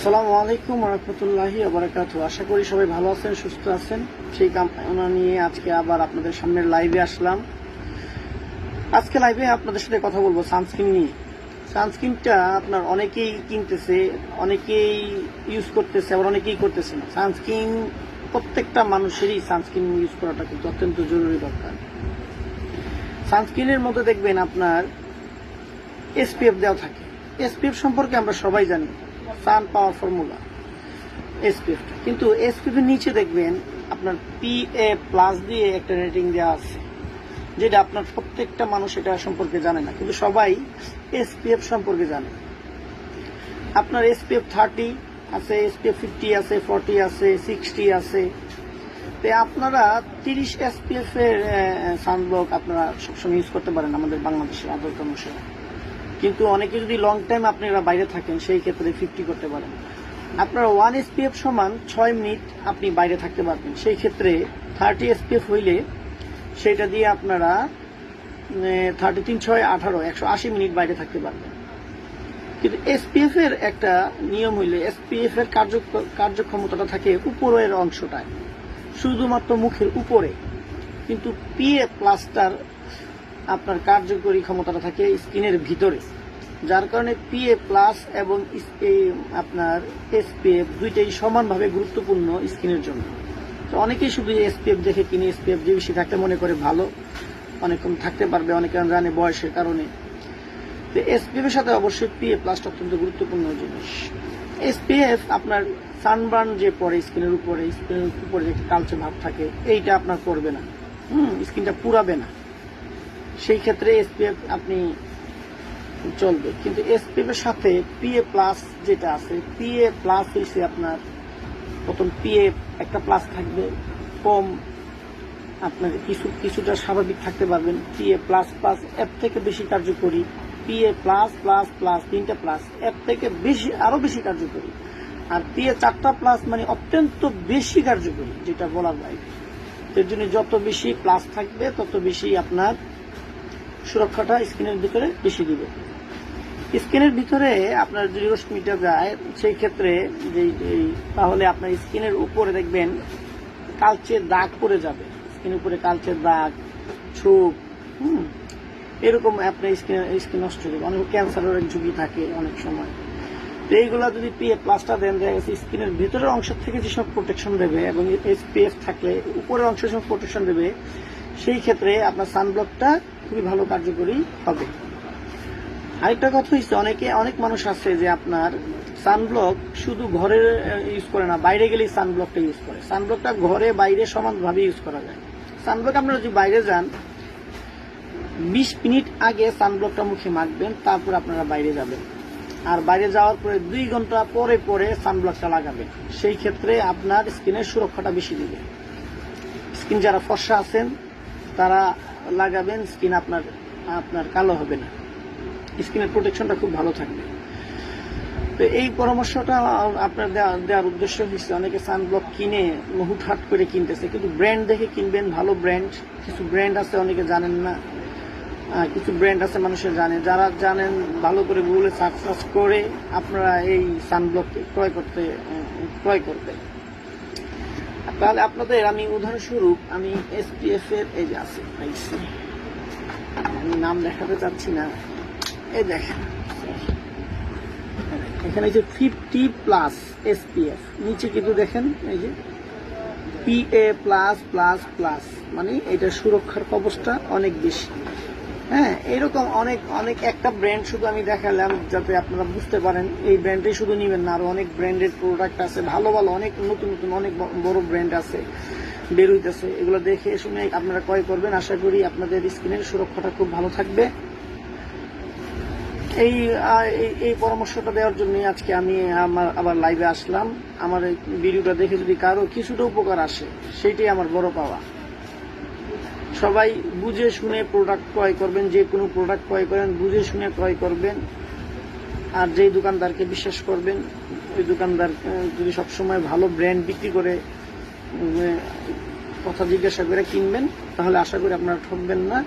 আসসালামু আলাইকুম রহমতুল্লাহি আবরাকাতু আশা করি সবাই ভালো আছেন, সুস্থ আছেন। সেই কামনা নিয়ে আজকে আবার আপনাদের সামনে লাইভে আসলাম। আজকে লাইভে আপনাদের সাথে কথা বলব সানস্ক্রিন নিয়ে। সানস্ক্রিনটা আপনার অনেকেই কিনতেছে, অনেকেই ইউজ করতেছে, আবার অনেকেই করতেছে না। সানস্ক্রিন প্রত্যেকটা মানুষেরই সানস্ক্রিন ইউজ করাটা কিন্তু অত্যন্ত জরুরি দরকার। সানস্ক্রিনের মধ্যে দেখবেন আপনার এসপিএফ দেওয়া থাকে। এসপিএফ সম্পর্কে আমরা সবাই জানি। সান পাওয়ার ফর্মুলা এসপিএফ কিন্তু এসপিএফ এর নিচে দেখবেন, আপনার পি পিএ প্লাস দিয়ে একটা রেটিং দেওয়া আছে, যেটা আপনার প্রত্যেকটা মানুষ এটা সম্পর্কে জানে না, কিন্তু সবাই এসপিএফ সম্পর্কে জানে। আপনার এসপিএফ থার্টি আছে এসপিএফ ফিফটি আছে ফর্টি আছে সিক্সটি আছে। তো আপনারা তিরিশ এসপিএফ এর সানব্লক আপনারা সবসময় ইউজ করতে পারেন আমাদের বাংলাদেশের আদর্শ অনুসারে। কিন্তু অনেকে যদি লং টাইম আপনারা বাইরে থাকেন, সেই ক্ষেত্রে ফিফটি করতে পারেন। আপনারা ওয়ান এসপিএফ সমান ছয় মিনিট আপনি বাইরে থাকতে পারবেন। সেই ক্ষেত্রে থার্টি এসপিএফ হইলে সেটা দিয়ে আপনারা থার্টি তিন ছয় আঠারো একশো আশি মিনিট বাইরে থাকতে পারবেন। কিন্তু এসপিএফ এর একটা নিয়ম হইলে এসপিএফ এর কার্য কার্যক্ষমতাটা থাকে উপরের অংশটায়। শুধুমাত্র মুখের উপরে। কিন্তু পিএ প্লাস্টার আপনার কার্যকরী ক্ষমতাটা থাকে স্কিনের ভিতরে। যার কারণে পিএ প্লাস এবং আপনার এসপিএফ দুইটাই সমানভাবে গুরুত্বপূর্ণ স্কিনের জন্য। তো অনেকেই শুধু এসপিএফ দেখে কিনে এসপিএফ যে বেশি থাকতে মনে করে ভালো অনেকক্ষণ থাকতে পারবে, অনেকে জানে বয়সের কারণে। তো এসপিএফ এর সাথে অবশ্যই পিএ প্লাসটা অত্যন্ত গুরুত্বপূর্ণ জিনিস। এসপিএফ আপনার সানবার্ন যে পড়ে স্কিনের উপরে স্কিনের উপরে যে কালচে ভাব থাকে, এইটা আপনার করবে না। হুম, স্কিনটা পুরাবে না। সেই ক্ষেত্রে এসপিএফ আপনি চলবে। কিন্তু এসপিএফ এর সাথে পিএ প্লাস যেটা আছে পিএ প্লাস হয়েছে আপনার প্রথম পিএ একটা প্লাস থাকবে। কম আপনার কিছু, কিছুটা স্বাভাবিক থাকতে পারবেন। পিএ প্লাস প্লাস এর থেকে বেশি কার্যকরী। পিএ প্লাস প্লাস প্লাস তিনটা প্লাস এর থেকে বেশি, আরও বেশি কার্যকরী। আর পিএ চারটা প্লাস মানে অত্যন্ত বেশি কার্যকরী, যেটা বলার বাইরে এর জন্য যত বেশি প্লাস থাকবে, তত বেশি আপনার সুরক্ষাটা স্কিনের ভিতরে বেশি দিবে। স্কিনের ভিতরে আপনার যদি রশ্মিটা যায়, সেই ক্ষেত্রে তাহলে আপনার স্কিনের উপরে দেখবেন কালচে দাগ পড়ে যাবে। স্কিনের উপরে কালচে দাগ ছোপ হুম, এরকম আপনার স্কিন স্কিন নষ্ট হয়ে যাবে। অনেক ক্যান্সারের ঝুঁকি থাকে অনেক সময়। তো এইগুলা যদি পিএ প্লাসটা দেন, দেখা গেছে স্কিনের ভিতরের অংশ থেকে যেসব প্রোটেকশন দেবে এবং এসপিএফ থাকলে, উপরের অংশ যেসব প্রোটেকশন দেবে, সেই ক্ষেত্রে আপনার সানব্লকটা খুবই ভালো কার্যকরী হবে। আরেকটা কথা হচ্ছে অনেকে, অনেক মানুষ আছে যে আপনার সানব্লক শুধু ঘরে ইউজ করে না, বাইরে গেলেই সানব্লকটা ইউজ করে। সানব্লকটা ঘরে, বাইরে সমানভাবে ইউজ করা যায়। সানব্লক আপনারা যদি বাইরে যান, বিশ মিনিট আগে সানব্লকটা মুখে মাখবেন, তারপর আপনারা বাইরে যাবেন। আর বাইরে যাওয়ার পরে দুই ঘণ্টা পরে পরে সানব্লকটা লাগাবেন। সেই ক্ষেত্রে আপনার স্কিনের সুরক্ষাটা বেশি দিবে। স্কিন যারা ফর্সা আছেন, তারা লাগাবেন, স্কিন আপনার আপনার কালো হবে না। স্কিনের প্রোটেকশনটা খুব ভালো থাকবে। তো এই পরামর্শটা আপনার দেওয়া- দেওয়ার উদ্দেশ্য হচ্ছে অনেকে সানব্লক কিনে হুটহাট করে কিনতেছে, কিন্তু ব্র্যান্ড দেখে কিনবেন, ভালো ব্র্যান্ড কিছু ব্র্যান্ড আছে, অনেকে জানেন না। কিছু ব্র্যান্ড আছে মানুষের জানে। যারা জানেন, ভালো করে গুগলে সার্চ সার্চ করে আপনারা এই সানব্লক ক্রয় করতে, ক্রয় করবেন। তাহলে আপনাদের আমি উদাহরণস্বরূপ, আমি এসপিএফ এর, এই যে আছে। আমি নাম দেখাতে চাচ্ছি না এই দেখেন, এখানে যে ফিফটি প্লাস এসপিএফ নিচে কিন্তু দেখেন, এই যে পিএ প্লাস প্লাস প্লাস মানে এটা সুরক্ষার কবচটা অনেক বেশি হ্যাঁ এরকম অনেক অনেক একটা ব্র্যান্ড শুধু আমি দেখালাম যাতে আপনারা বুঝতে পারেন। এই ব্র্যান্ডে শুধু নিবেন না, আরও অনেক ব্র্যান্ডেড প্রোডাক্ট আছে, ভালো ভালো, অনেক নতুন নতুন, অনেক বড় ব্র্যান্ড আছে বের হইতেছে এগুলো দেখে শুনে আপনারা ক্রয় করবেন। আশা করি আপনাদের স্কিনের সুরক্ষাটা খুব ভালো থাকবে। এই এই- পরামর্শটা দেওয়ার জন্য আজকে আমি আমার, আবার লাইভে আসলাম। আমার ভিডিওটা দেখে যদি কারও কিছুটা উপকার আসে, সেটাই আমার বড় পাওয়া। সবাই বুঝে শুনে প্রোডাক্ট ক্রয় করবেন, যে কোনো প্রোডাক্ট ক্রয় করেন, বুঝে শুনে ক্রয় করবেন। আর যেই দোকানদারকে বিশ্বাস করবেন, ওই দোকানদার যদি সবসময় ভালো ব্র্যান্ড বিক্রি করে কথা জিজ্ঞাসা করে কিনবেন, তাহলে আশা করি আপনারা ঠকবেন না।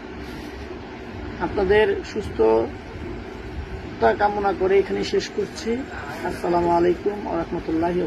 আপনাদের সুস্থ কামনা করে এখানে শেষ করছি। আসসালামু আলাইকুম ওয়া রাহমাতুল্লাহি